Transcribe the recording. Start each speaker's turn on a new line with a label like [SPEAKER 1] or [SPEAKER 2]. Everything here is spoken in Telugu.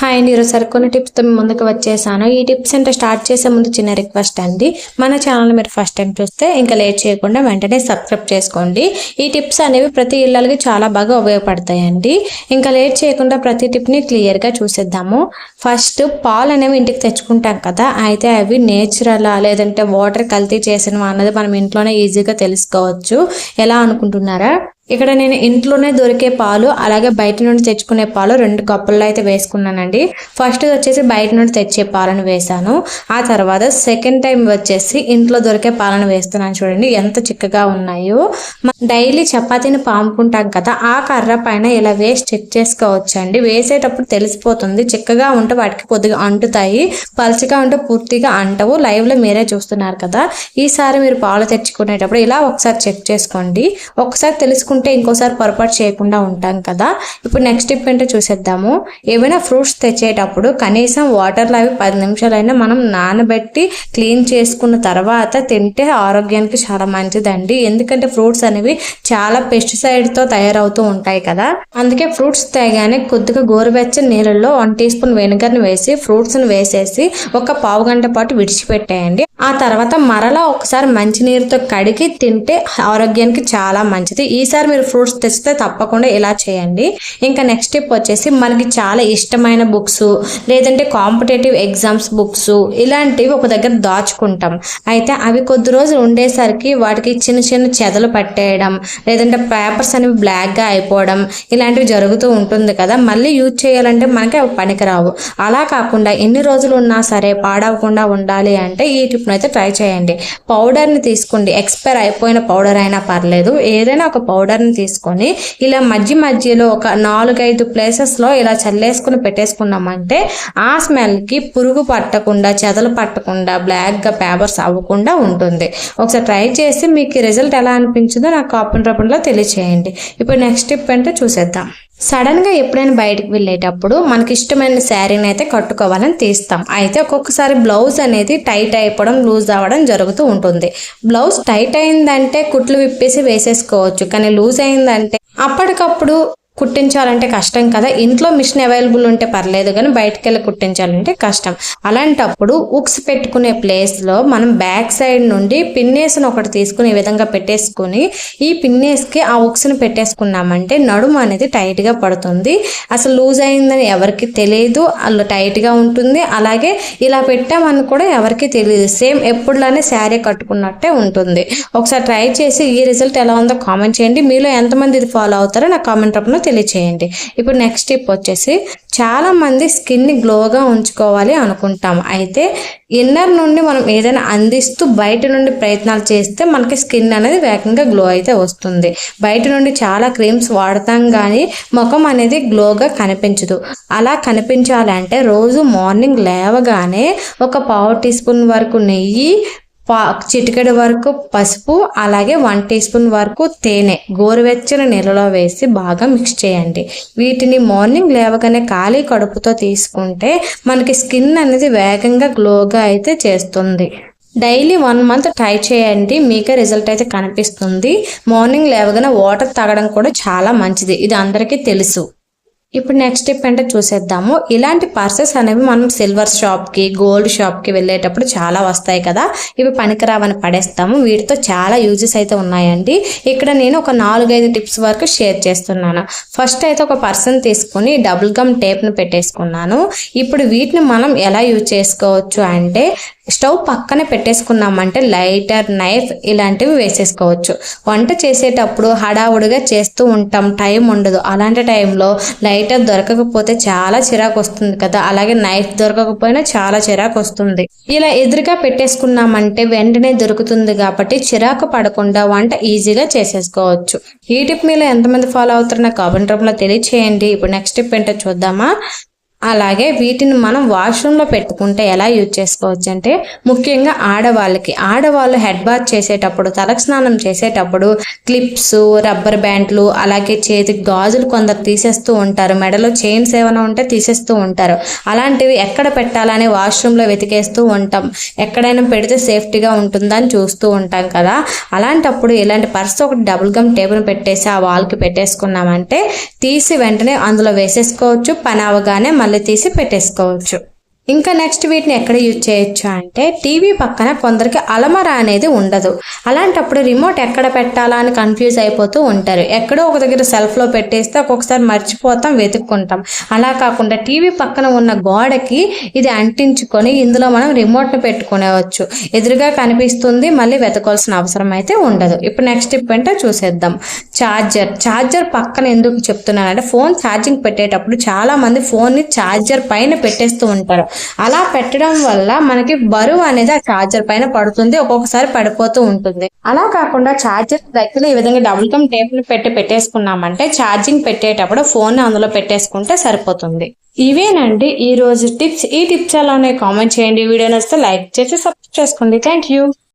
[SPEAKER 1] హాయ్ అండి ఈరోజు సరికొన్ని టిప్స్తో మేము ముందుకు వచ్చేసాను. ఈ టిప్స్ అంటే స్టార్ట్ చేసే ముందు చిన్న రిక్వెస్ట్ అండి. మన ఛానల్ మీరు ఫస్ట్ టైం చూస్తే ఇంకా లేట్ చేయకుండా వెంటనే సబ్స్క్రైబ్ చేసుకోండి. ఈ టిప్స్ అనేవి ప్రతి ఇళ్ళకి చాలా బాగా ఉపయోగపడతాయండి. ఇంకా లేట్ చేయకుండా ప్రతి టిప్ని క్లియర్గా చూసేద్దాము. ఫస్ట్ పాలు అనేవి ఇంటికి తెచ్చుకుంటాం కదా అయితే అవి నేచురల్ లేదంటే వాటర్ కల్తీ చేసినవా అన్నది మనం ఇంట్లోనే ఈజీగా తెలుసుకోవచ్చు. ఎలా అనుకుంటున్నారా? ఇక్కడ నేను ఇంట్లోనే దొరికే పాలు అలాగే బయట నుండి తెచ్చుకునే పాలు రెండు కప్పుల్లో అయితే వేసుకున్నానండి. ఫస్ట్ వచ్చేసి బయట నుండి తెచ్చే పాలను వేసాను ఆ తర్వాత సెకండ్ టైం వచ్చేసి ఇంట్లో దొరికే పాలను వేస్తున్నాను చూడండి ఎంత చిక్కగా ఉన్నాయో. డైలీ చపాతీని పాముకుంటాం కదా ఆ కర్ర పైన ఇలా వేసి చెక్ చేసుకోవచ్చండి. వేసేటప్పుడు తెలిసిపోతుంది చిక్కగా ఉంటే వాటికి కొద్దిగా అంటుతాయి పలుచగా ఉంటే పూర్తిగా అంటవు. లైవ్లో మీరే చూస్తున్నారు కదా ఈసారి మీరు పాలు తెచ్చుకునేటప్పుడు ఇలా ఒకసారి చెక్ చేసుకోండి. ఒకసారి తెలుసుకుంటే ఇంకోసారి పొరపాటు చేయకుండా ఉంటాం కదా. ఇప్పుడు నెక్స్ట్ టిప్ ఏంటో చూసేద్దాము. ఏవైనా ఫ్రూట్స్ తెచ్చేటప్పుడు కనీసం వాటర్లో అవి పది నిమిషాలైనా మనం నానబెట్టి క్లీన్ చేసుకున్న తర్వాత తింటే ఆరోగ్యానికి చాలా మంచిదండి. ఎందుకంటే ఫ్రూట్స్ అనేవి చాలా పెస్టిసైడ్తో తయారవుతూ ఉంటాయి కదా. అందుకే ఫ్రూట్స్ తేగానే కొద్దిగా గోరువెచ్చని నీళ్ళల్లో వన్ టీ స్పూన్ వెనిగర్ని వేసి ఫ్రూట్స్ని వేసేసి ఒక పావు గంట పాటు విడిచిపెట్టేయండి. ఆ తర్వాత మరలా ఒకసారి మంచినీరుతో కడిగి తింటే ఆరోగ్యానికి చాలా మంచిది. ఈసారి మీరు ఫ్రూట్స్ తెస్తే తప్పకుండా ఇలా చేయండి. ఇంకా నెక్స్ట్ స్టెప్ వచ్చేసి మనకి చాలా ఇష్టమైన బుక్స్ లేదంటే కాంపిటేటివ్ ఎగ్జామ్స్ బుక్స్ ఇలాంటివి ఒక దగ్గర దాచుకుంటాం. అయితే అవి కొద్ది రోజులు ఉండేసరికి వాటికి చిన్న చిన్న చెదలు పట్టేయడం లేదంటే పేపర్స్ అనేవి బ్లాక్గా అయిపోవడం ఇలాంటివి జరుగుతూ ఉంటుంది కదా. మళ్ళీ యూజ్ చేయాలంటే మనకి అవి పనికిరావు. అలా కాకుండా ఎన్ని రోజులు ఉన్నా సరే పాడవకుండా ఉండాలి అంటే ఈ టిప్ను అయితే ట్రై చేయండి. పౌడర్ని తీసుకోండి. ఎక్స్పైర్ అయిపోయిన పౌడర్ అయినా పర్లేదు. ఏదైనా ఒక పౌడర్ని తీసుకొని ఇలా మధ్య మధ్యలో ఒక నాలుగైదు ప్లేసెస్లో ఇలా చల్లేసుకుని పెట్టేసుకున్నామంటే ఆ స్మెల్కి పురుగు పట్టకుండా చెదలు పట్టకుండా బ్లాక్గా పేపర్స్ అవ్వకుండా ఉంటుంది. ఒకసారి ట్రై చేసి మీకు రిజల్ట్ ఎలా అనిపించిందో నాకు కాపన్ రూపంలో తెలియచేయండి. ఇప్పుడు నెక్స్ట్ స్టెప్ అంటే చూసేద్దాం. సడన్గా ఎప్పుడైనా బయటకు వెళ్ళేటప్పుడు మనకి ఇష్టమైన శారీని అయితే కట్టుకోవాలని తీస్తాం. అయితే ఒక్కొక్కసారి బ్లౌజ్ అనేది టైట్ అయిపోవడం లూజ్ అవ్వడం జరుగుతూ ఉంటుంది. బ్లౌజ్ టైట్ అయిందంటే కుట్లు విప్పేసి వేసేసుకోవచ్చు. కానీ లూజ్ అయిందంటే అప్పటికప్పుడు కుట్టించాలంటే కష్టం కదా. ఇంట్లో మిషన్ అవైలబుల్ ఉంటే పర్లేదు కానీ బయటకు వెళ్ళి కుట్టించాలంటే కష్టం. అలాంటప్పుడు ఉక్స్ పెట్టుకునే ప్లేస్లో మనం బ్యాక్ సైడ్ నుండి పిన్నేస్ని ఒకటి తీసుకుని ఈ విధంగా పెట్టేసుకుని ఈ పిన్నేస్కి ఆ ఉక్స్ని పెట్టేసుకున్నామంటే నడుము అనేది టైట్గా పడుతుంది. అసలు లూజ్ అయిందని ఎవరికి తెలియదు అలా టైట్గా ఉంటుంది. అలాగే ఇలా పెట్టామని కూడా ఎవరికి తెలియదు సేమ్ ఎప్పుడులానే శారీ కట్టుకున్నట్టే ఉంటుంది. ఒకసారి ట్రై చేసి ఈ రిజల్ట్ ఎలా ఉందో కామెంట్ చేయండి. మీలో ఎంతమంది ఇది ఫాలో అవుతారో నా కామెంట్ రూపంలో తెలియచేయండి. ఇప్పుడు నెక్స్ట్ టిప్ వచ్చేసి చాలామంది స్కిన్ని గ్లోగా ఉంచుకోవాలి అనుకుంటాం అయితే ఇన్నర్ నుండి మనం ఏదైనా అందిస్తూ బయట నుండి ప్రయత్నాలు చేస్తే మనకి స్కిన్ అనేది వేగంగా గ్లో అయితే వస్తుంది. బయట నుండి చాలా క్రీమ్స్ వాడతాం కానీ ముఖం అనేది గ్లోగా కనిపించదు. అలా కనిపించాలంటే రోజు మార్నింగ్ లేవగానే ఒక పావు టీ స్పూన్ వరకు నెయ్యి చిటికెడు వరకు పసుపు అలాగే వన్ టీ స్పూన్ వరకు తేనె గోరువెచ్చని నీళ్ళలో వేసి బాగా మిక్స్ చేయండి. వీటిని మార్నింగ్ లేవగానే ఖాళీ కడుపుతో తీసుకుంటే మనకి స్కిన్ అనేది వేగంగా గ్లోగా అయితే చేస్తుంది. డైలీ వన్ మంత్ ట్రై చేయండి మీకే రిజల్ట్ అయితే కనిపిస్తుంది. మార్నింగ్ లేవగానే వాటర్ తాగడం కూడా చాలా మంచిది. ఇది అందరికీ తెలుసు. ఇప్పుడు నెక్స్ట్ స్టెప్ అంటే చూసేద్దాము. ఇలాంటి పర్సెస్ అనేవి మనం సిల్వర్ షాప్కి గోల్డ్ షాప్కి వెళ్ళేటప్పుడు చాలా వస్తాయి కదా. ఇవి పనికిరావని పడేస్తాము. వీటితో చాలా యూజెస్ అయితే ఉన్నాయండి. ఇక్కడ నేను ఒక నాలుగైదు టిప్స్ వరకు షేర్ చేస్తున్నాను. ఫస్ట్ అయితే ఒక పర్సన్ తీసుకుని డబుల్ గమ్ టేప్ను పెట్టేసుకున్నాను. ఇప్పుడు వీటిని మనం ఎలా యూజ్ చేసుకోవచ్చు అంటే స్టవ్ పక్కన పెట్టేసుకున్నామంటే లైటర్ నైఫ్ ఇలాంటివి వేసేసుకోవచ్చు. వంట చేసేటప్పుడు హడావుడిగా చేస్తూ ఉంటాం. టైం ఉండదు. అలాంటి టైంలో లైటర్ దొరకకపోతే చాలా చిరాకు వస్తుంది కదా. అలాగే నైఫ్ దొరకకపోయినా చాలా చిరాకు వస్తుంది ఇలా ఎదురుగా పెట్టేసుకున్నామంటే వెంటనే దొరుకుతుంది కాబట్టి చిరాకు పడకుండా వంట ఈజీగా చేసేసుకోవచ్చు. ఈ టిప్ మీలో ఎంతమంది ఫాలో అవుతారో కామెంట్ రూపంలో తెలియచేయండి. ఇప్పుడు నెక్స్ట్ టిప్ ఏంటో చూద్దామా? అలాగే వీటిని మనం వాష్రూమ్లో పెట్టుకుంటే ఎలా యూజ్ చేసుకోవచ్చు అంటే ముఖ్యంగా ఆడవాళ్ళకి. ఆడవాళ్ళు హెడ్ బాత్ చేసేటప్పుడు తలకు స్నానం చేసేటప్పుడు క్లిప్స్ రబ్బర్ బ్యాండ్లు అలాగే చేతికి గాజులు కొందరు తీసేస్తూ ఉంటారు. మెడలో చైన్స్ ఏమైనా ఉంటే తీసేస్తూ ఉంటారు. అలాంటివి ఎక్కడ పెట్టాలని వాష్రూమ్లో వెతికేస్తూ ఉంటాం. ఎక్కడైనా పెడితే సేఫ్టీగా ఉంటుందని చూస్తూ ఉంటాం కదా. అలాంటప్పుడు ఇలాంటి పర్స్ ఒకటి డబుల్ గమ్ టేబుల్ పెట్టేసి ఆ వాల్కి పెట్టేసుకున్నామంటే తీసి వెంటనే అందులో వేసేసుకోవచ్చు. పని అవగానే మళ్ళీ తీసి పెట్టేసుకోవచ్చు. ఇంకా నెక్స్ట్ వీటిని ఎక్కడ యూజ్ చేయొచ్చు అంటే టీవీ పక్కన కొందరికి అలమర అనేది ఉండదు. అలాంటప్పుడు రిమోట్ ఎక్కడ పెట్టాలా అని కన్ఫ్యూజ్ అయిపోతూ ఉంటారు. ఎక్కడో ఒక దగ్గర సెల్ఫ్లో పెట్టేస్తే ఒక్కొక్కసారి మర్చిపోతాం వెతుక్కుంటాం. అలా కాకుండా టీవీ పక్కన ఉన్న గోడకి ఇది అంటించుకొని ఇందులో మనం రిమోట్ని పెట్టుకునేవచ్చు. ఎదురుగా కనిపిస్తుంది మళ్ళీ వెతకాల్సిన అవసరం అయితే ఉండదు. ఇప్పుడు నెక్స్ట్ టిప్ ఏంటో చూసేద్దాం. ఛార్జర్ ఛార్జర్ పక్కన ఎందుకు చెప్తున్నానంటే ఫోన్ ఛార్జింగ్ పెట్టేటప్పుడు చాలామంది ఫోన్ని ఛార్జర్ పైన పెట్టేస్తూ ఉంటారు. అలా పెట్టడం వల్ల మనకి బరువు అనేది ఆ ఛార్జర్ పైన పడుతుంది ఒక్కొక్కసారి పడిపోతూ ఉంటుంది. అలా కాకుండా ఛార్జర్ దగ్గర ఈ విధంగా డబుల్ కమ్ టేప్ పెట్టి పెట్టేసుకున్నామంటే ఛార్జింగ్ పెట్టేటప్పుడు ఫోన్ అందులో పెట్టేసుకుంటే సరిపోతుంది. ఇవేనండి ఈ రోజు టిప్స్ ఈ టిప్స్ అలానే కామెంట్ చేయండి. వీడియో నచ్చితే లైక్ చేసి సబ్స్క్రైబ్ చేసుకోండి. Thank you